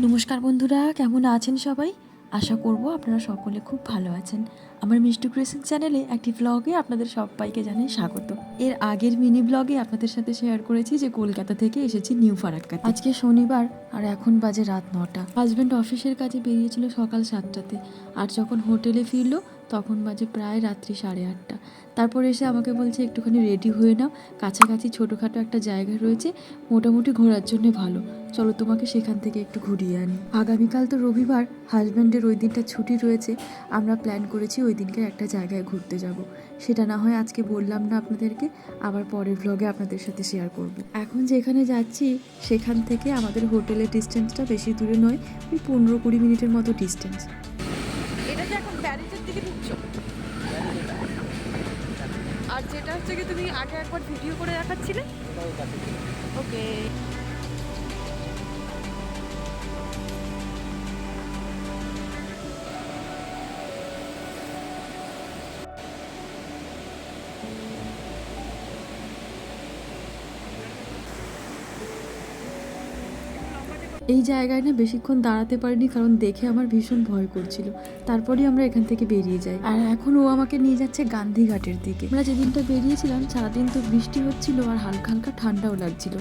নমস্কার বন্ধুরা, কেমন আছেন সবাই? আশা করব আপনারা সকলে খুব ভালো আছেন। আমার মিষ্টি ক্রিয়েশন চ্যানেলে একটি ব্লগে আপনাদের সবাইকে জানাই স্বাগত। এর আগের মিনি ব্লগে আপনাদের সাথে শেয়ার করেছি যে কলকাতা থেকে এসেছি নিউ ফারাক্কা আজকে শনিবার আর এখন বাজে রাত নটা। হাজব্যান্ড অফিসের কাজে বেরিয়েছিল সকাল সাতটাতে। আর যখন হোটেলে ফিরলো, তখন বাজে প্রায় রাত্রি সাড়ে আটটা। তারপর এসে আমাকে বলছে, একটুখানি রেডি হয়ে নাও। কাছাকাছি ছোটোখাটো একটা জায়গা রয়েছে। মোটামুটি ঘোরার জন্য ভালো। চলো তোমাকে সেখান থেকে একটু ঘুরিয়ে আনি। আগামীকাল তো রবিবার হাজব্যান্ডের ওই দিনটা ছুটি রয়েছে আমরা প্ল্যান করেছি ওই দিনকে একটা জায়গায় ঘুরতে যাব। সেটা না হয় আজকে বললাম না আপনাদেরকে আবার পরের ব্লগে আপনাদের সাথে শেয়ার করব। এখন যেখানে যাচ্ছি সেখান থেকে আমাদের হোটেলের ডিস্টেন্সটা বেশি দূরে নয় ওই পনেরো কুড়ি মিনিটের মতো ডিস্টেন্স এটা যে এখন ব্যারেজের দিকে ঢুকছো? আর যেটা হচ্ছে কি তুমি আগে একবার ভিডিও করে দেখাচ্ছিলে? ওকে এই জায়গায় না বেশিক্ষণ দাঁড়াতে পারিনি, কারণ দেখে আমার ভীষণ ভয় করছিল। তারপরেই আমরা এখান থেকে বেরিয়ে যাই। আর এখন ও আমাকে নিয়ে যাচ্ছে গান্ধীঘাটের দিকে। আমরা যেদিনটা বেরিয়েছিলাম, সারাদিন তো বৃষ্টি হচ্ছিল আর হালকা হালকা ঠান্ডাও লাগছিল।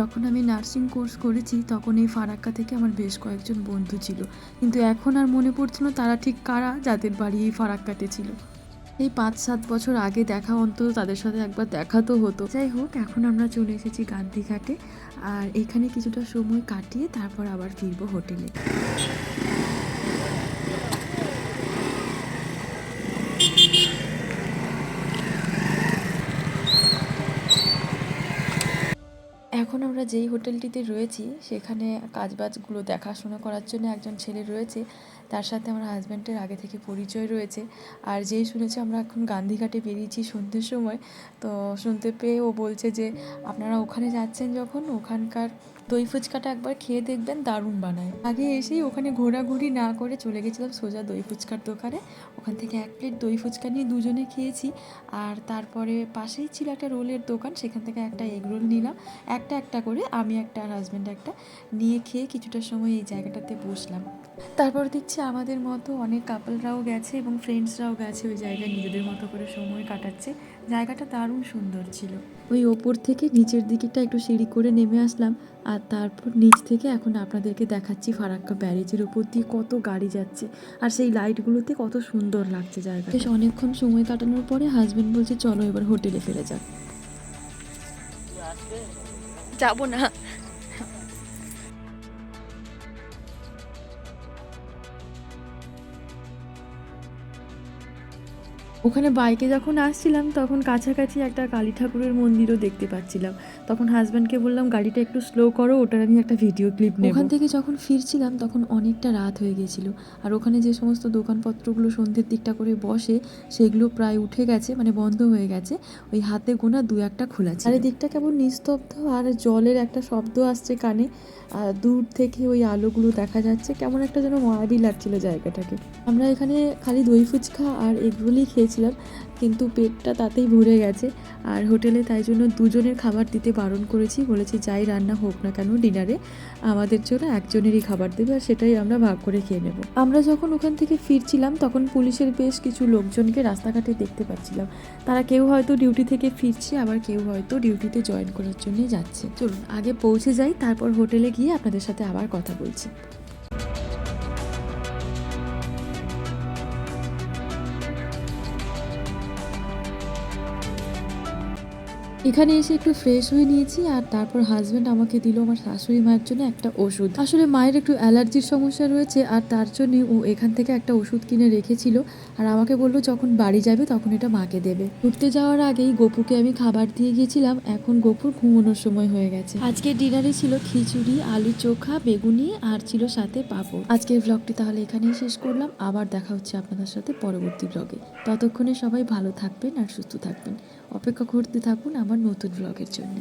যখন আমি নার্সিং কোর্স করেছি, তখন এই ফারাক্কা থেকে আমার বেশ কয়েকজন বন্ধু ছিল। কিন্তু এখন আর মনে পড়ছে না তারা ঠিক কারা যাদের বাড়ি এই ফারাক্কাতে ছিল। এই পাঁচ, সাত বছর আগে দেখা অন্তত তাদের সাথে একবার দেখা তো হতো। যাই হোক, এখন আমরা চলে এসেছি গান্ধীঘাটে। আর এখানে কিছুটা সময় কাটিয়ে তারপর আবার ফিরবো হোটেলে এখন আমরা যেই হোটেলটিতে রয়েছি, সেখানে কাজবাজগুলো দেখাশোনা করার জন্য একজন ছেলে রয়েছে। তার সাথে আমার হাজব্যান্ডের আগে থেকে পরিচয় রয়েছে। আর যেই শুনেছে, আমরা এখন গান্ধীঘাটে বেরিয়েছি সন্ধ্যের সময়। তো শুনতে পেয়ে ও বলছে যে, আপনারা ওখানে যাচ্ছেন যখন? ওখানকার দই ফুচকাটা একবার খেয়ে দেখবেন, দারুণ বানায়। আগে এসেই ওখানে ঘোরাঘুরি না করে চলে গেছিলাম সোজা দই ফুচকার দোকানে। ওখান থেকে এক প্লেট দই ফুচকা নিয়ে দুজনে খেয়েছি। আর তারপরে পাশেই ছিল একটা রোলের দোকান, সেখান থেকে একটা এগ রোল নিলাম। একটা একটা করে, আমি একটা আর হাজব্যান্ড একটা, নিয়ে খেয়ে কিছুটা সময় এই জায়গাটাতে বসলাম। তারপর দেখছি আমাদের মতো অনেক কাপলরাও গেছে এবং ফ্রেন্ডসরাও গেছে ওই জায়গায়, নিজেদের মতো করে সময় কাটাচ্ছে। জায়গাটা দারুণ সুন্দর ছিল। ওই ওপর থেকে নিচের দিকটা একটু সিঁড়ি করে নেমে আসলাম আর তারপর নিচ থেকে এখন আপনাদেরকে দেখাচ্ছি ফারাক্কা ব্যারেজের উপর দিয়ে কত গাড়ি যাচ্ছে আর সেই লাইটগুলোতে কত সুন্দর লাগছে জায়গা বেশ অনেকক্ষণ সময় কাটানোর পরে হাজবেন্ড বলছে চলো এবার হোটেলে ফিরে যাক। যাব না। ওখানে বাইকে যখন আসছিলাম তখন কাছাকাছি একটা কালী ঠাকুরের মন্দিরও দেখতে পাচ্ছিলাম। তখন হাজব্যান্ডকে বললাম গাড়িটা একটু স্লো করো ওটার আমি একটা ভিডিও ক্লিপ নেব। ওখান থেকে যখন ফিরছিলাম তখন অনেকটা রাত হয়ে গেছিল। আর ওখানে যে সমস্ত দোকানপত্রগুলো সন্ধ্যের দিকটা করে বসে সেগুলো প্রায় উঠে গেছে মানে বন্ধ হয়ে গেছে। ওই হাতে গোনা দু একটা খোলা আর দিকটা কেমন নিস্তব্ধ আর জলের একটা শব্দ আসছে কানে। আর দূর থেকে ওই আলোগুলো দেখা যাচ্ছে কেমন একটা যেন মায়াবী লাগছিল জায়গাটাকে। আমরা এখানে খালি দই ফুচকা আর এগরোলই খেয়েছিলাম কিন্তু পেটটা তাতেই ভরে গেছে। আর হোটেলে তাই জন্য দুজনের খাবার দিতে বারণ করেছি। বলেছি, যাই রান্না হোক না কেন ডিনারে, আমাদের জন্য একজনেরই খাবার দেবে আর সেটাই আমরা ভাগ করে খেয়ে নেব। আমরা যখন ওখান থেকে ফিরছিলাম, তখন পুলিশের বেশ কিছু লোকজনকে রাস্তাঘাটে দেখতে পাচ্ছিলাম। তারা কেউ হয়তো ডিউটি থেকে ফিরছে, আবার কেউ হয়তো ডিউটিতে জয়েন করার জন্য যাচ্ছে। চলুন, আগে পৌঁছে যাই, তারপর হোটেলে গিয়ে আপনাদের সাথে আবার কথা বলছি। এখানে এসে একটু ফ্রেশ হয়ে নিয়েছি আর তারপর হাজব্যান্ড আমাকে দিল আমার শাশুড়ি মায়ের জন্য একটা ওষুধ। আসলে মায়ের একটু অ্যালার্জির সমস্যা রয়েছে আর তার জন্য ও এখান থেকে একটা ওষুধ কিনে রেখেছিল আর আমাকে বলল যখন বাড়ি যাবে তখন এটা মাকে দেবে। ঘুরতে যাওয়ার আগেই গোপুকে আমি খাবার দিয়ে গিয়েছিলাম, এখন গোপুর ঘুমানোর সময় হয়ে গেছে। আজকে ডিনারে ছিল খিচুড়ি, আলু চোখা, বেগুনি আর ছিল সাথে পাঁপড়। আজকের ব্লগটি তাহলে এখানেই শেষ করলাম, আবার দেখা হচ্ছে আপনাদের সাথে পরবর্তী ব্লগে ততক্ষণে সবাই ভালো থাকবেন আর সুস্থ থাকবেন। অপেক্ষা করতে থাকুন আমার নতুন ব্লগের জন্য।